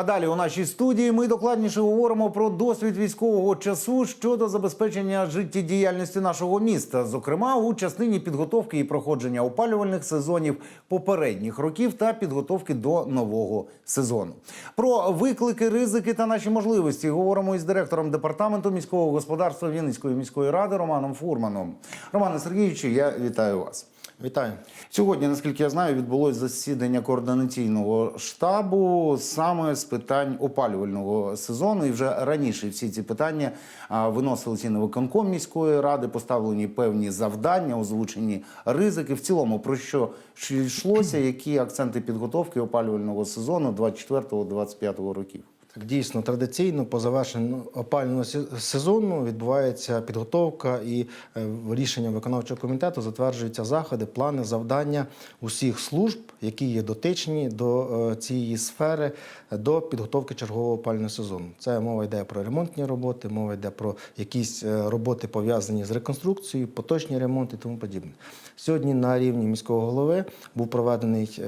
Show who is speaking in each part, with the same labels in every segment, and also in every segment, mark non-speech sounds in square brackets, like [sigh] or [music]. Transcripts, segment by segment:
Speaker 1: А далі у нашій студії ми докладніше говоримо про досвід військового часу щодо забезпечення життєдіяльності нашого міста, зокрема у частині підготовки і проходження опалювальних сезонів попередніх років та підготовки до нового сезону. Про виклики, ризики та наші можливості говоримо із директором департаменту міського господарства Вінницької міської ради Романом Фурманом. Романе Сергійовичу, я вітаю вас.
Speaker 2: Вітаю.
Speaker 1: Сьогодні, наскільки я знаю, відбулось засідання координаційного штабу саме з питань опалювального сезону. І вже раніше всі ці питання виносилися на виконком міської ради, поставлені певні завдання, озвучені ризики. В цілому про що йшлося, які акценти підготовки опалювального сезону 24-25 років.
Speaker 2: Так, дійсно, традиційно по завершенню опального сезону відбувається підготовка і е, рішенням виконавчого комітету затверджуються заходи, плани, завдання усіх служб, які є дотичні до е, цієї сфери, до підготовки чергового опального сезону. Це мова йде про ремонтні роботи, мова йде про якісь е, роботи пов'язані з реконструкцією, поточні ремонти і тому подібне. Сьогодні на рівні міського голови був проведений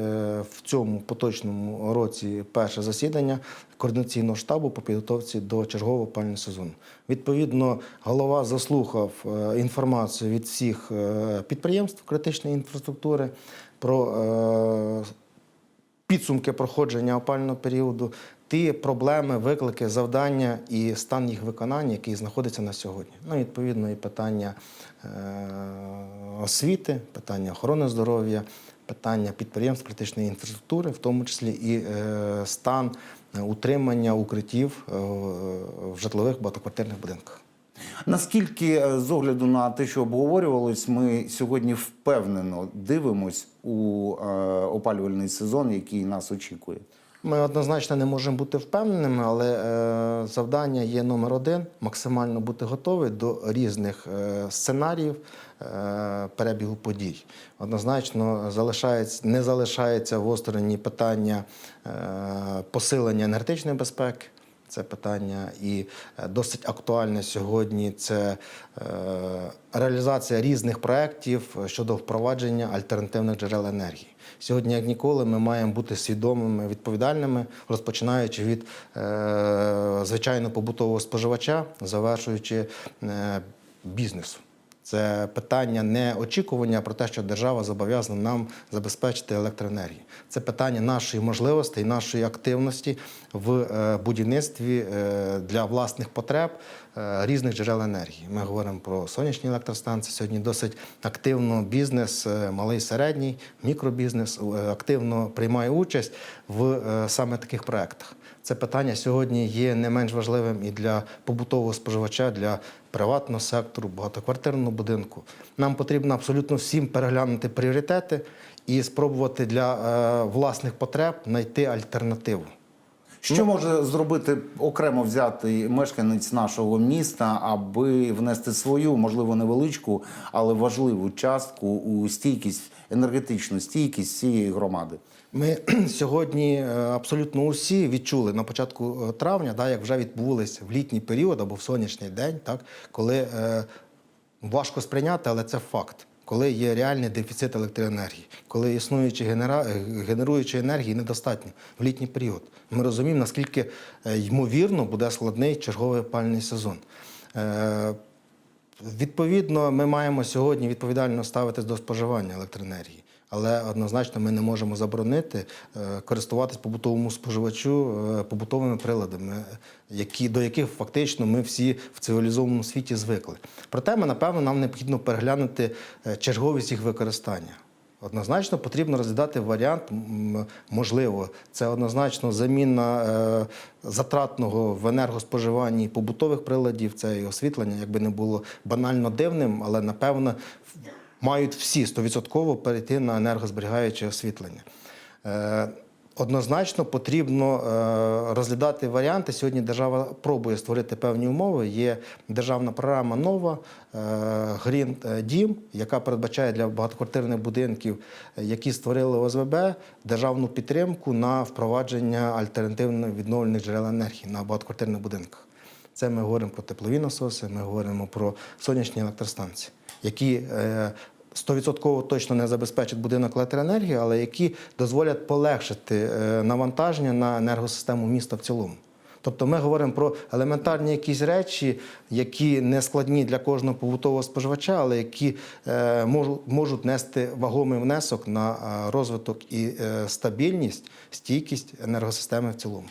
Speaker 2: в цьому поточному році перше засідання координаційного штабу по підготовці до чергового опалювального сезону. Відповідно, голова заслухав е, інформацію від всіх е, підприємств критичної інфраструктури про е, підсумки проходження опального періоду, ті проблеми, виклики, завдання і стан їх виконання, який знаходиться на сьогодні. Ну, відповідно, і питання освіти, питання охорони здоров'я, питання підприємств критичної інфраструктури, в тому числі і е, стан утримання укриттів е, в житлових багатоквартирних будинках.
Speaker 1: Наскільки е, з огляду на те, що обговорювалось, ми сьогодні впевнено дивимось у е, опалювальний сезон, який нас очікує?
Speaker 2: Ми однозначно не можемо бути впевненими, але е, завдання є номер один максимально бути готові до різних е, сценаріїв е, перебігу подій. Однозначно залишається, не залишається в остороні питання е, посилення енергетичної безпеки. Це питання і е, досить актуальне сьогодні. Це е, реалізація різних проєктів щодо впровадження альтернативних джерел енергії. Сьогодні, як ніколи, ми маємо бути свідомими, відповідальними, розпочинаючи від е, звичайно побутового споживача, завершуючи е, бізнесу. Це питання не очікування про те, що держава зобов'язана нам забезпечити електроенергію. Це питання нашої можливості і нашої активності в е, будівництві е, для власних потреб е, різних джерел енергії. Ми говоримо про сонячні електростанції. Сьогодні досить активно бізнес, малий середній, мікробізнес активно приймає участь в саме таких проєктах. Це питання сьогодні є не менш важливим і для побутового споживача, для приватного сектору, багатоквартирного будинку. Нам потрібно абсолютно всім переглянути пріоритети і спробувати для е, власних потреб знайти альтернативу.
Speaker 1: Що може зробити окремо взятий мешканець нашого міста, аби внести свою, можливо, невеличку, але важливу частку у стійкість, енергетичну стійкість цієї громади?
Speaker 2: Ми [clears throat] сьогодні е, абсолютно усі відчули на початку е, травня, да, як вже відбулись в літній період або в сонячний день, так, коли е, важко сприйняти, але це факт. Коли є реальний дефіцит електроенергії, коли існуючі генера... е, генеруючої енергії недостатньо в літній період. Ми розуміємо, наскільки е, ймовірно буде складний черговий опальний сезон. Е, Відповідно, ми маємо сьогодні відповідально ставитись до споживання електроенергії, але однозначно ми не можемо заборонити е, користуватись побутовому споживачу е, побутовими приладами, які, до яких фактично ми всі в цивілізованому світі звикли. Проте, ми, напевно, нам необхідно переглянути е, черговість їх використання. Однозначно потрібно розглядати варіант, можливо, це однозначно заміна затратного в енергоспоживанні побутових приладів, це і освітлення, якби не було банально дивним, але напевно мають всі 100% перейти на енергозберігаюче освітлення. Е, Однозначно потрібно е, розглядати варіанти. Сьогодні держава пробує створити певні умови. Є державна програма нова е, Green Дім, яка передбачає для багатоквартирних будинків, е, які створили ОСВБ, державну підтримку на впровадження альтернативно відновлених джерел енергії на багатоквартирних будинках. Це ми говоримо про теплові насоси, ми говоримо про сонячні електростанції, які е, 100% точно не забезпечать будинок електроенергії, але які дозволять полегшити е, навантаження на енергосистему міста в цілому. Тобто ми говоримо про елементарні якісь речі, які не складні для кожного побутового споживача, але які е, можуть, нести вагомий внесок на е, розвиток і стабільність, стійкість енергосистеми в цілому.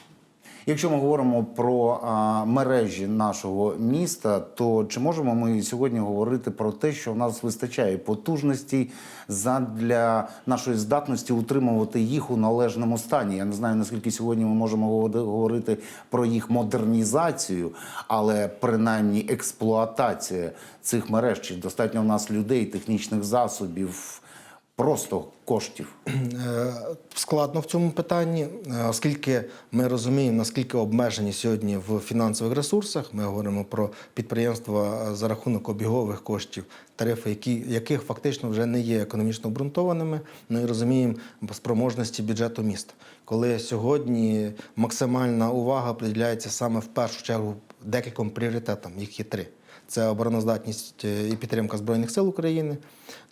Speaker 1: Якщо ми говоримо про а, мережі нашого міста, то чи можемо ми сьогодні говорити про те, що в нас вистачає потужностей для нашої здатності утримувати їх у належному стані? Я не знаю наскільки сьогодні ми можемо говорити про їх модернізацію, але принаймні експлуатація цих мереж. Чи достатньо в нас людей, технічних засобів, просто коштів?
Speaker 2: Е, Складно в цьому питанні, е, оскільки ми розуміємо, наскільки обмежені сьогодні в фінансових ресурсах. Ми говоримо про підприємства е, за рахунок обігових коштів, тарифи, які, яких фактично вже не є економічно обґрунтованими. Ми розуміємо спроможності бюджету міста. Коли сьогодні максимальна увага приділяється саме в першу чергу декільком пріоритетам, їх є три. Це обороноздатність е, і підтримка Збройних сил України.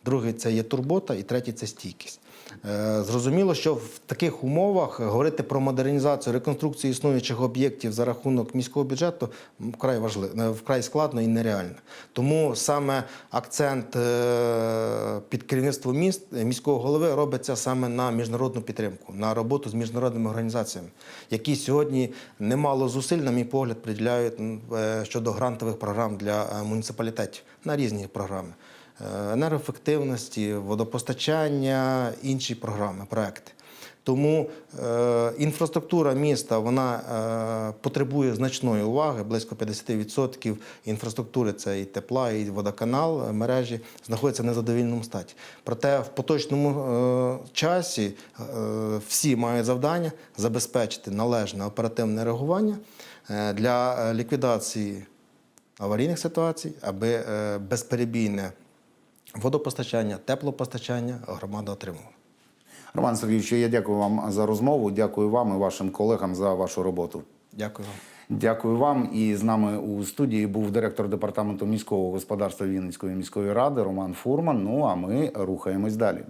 Speaker 2: Другий це є турбота, і третій це стійкість. Е, Зрозуміло, що в таких умовах говорити про модернізацію, реконструкцію існуючих об'єктів за рахунок міського бюджету вкрай важливо, вкрай складно і нереально. Тому саме акцент е, під керівництво міст міського голови робиться саме на міжнародну підтримку, на роботу з міжнародними організаціями, які сьогодні немало зусиль, на мій погляд, приділяють е, щодо грантових програм для е, муніципалітетів на різні програми. Е, енергоефективності, водопостачання, інші програми, проекти. Тому е, інфраструктура міста вона е, потребує значної уваги. Близько 50% інфраструктури це і тепла, і водоканал е, мережі знаходяться в незадовільному статі. Проте в поточному е, часі е, всі мають завдання забезпечити належне оперативне реагування е, для ліквідації аварійних ситуацій, аби безперебійне водопостачання, теплопостачання громада отримувала.
Speaker 1: Роман Сергійович, я дякую вам за розмову. Дякую вам і вашим колегам за вашу роботу.
Speaker 2: Дякую вам.
Speaker 1: Дякую вам. І з нами у студії був директор департаменту міського господарства Вінницької міської ради Роман Фурман. Ну а ми рухаємось далі.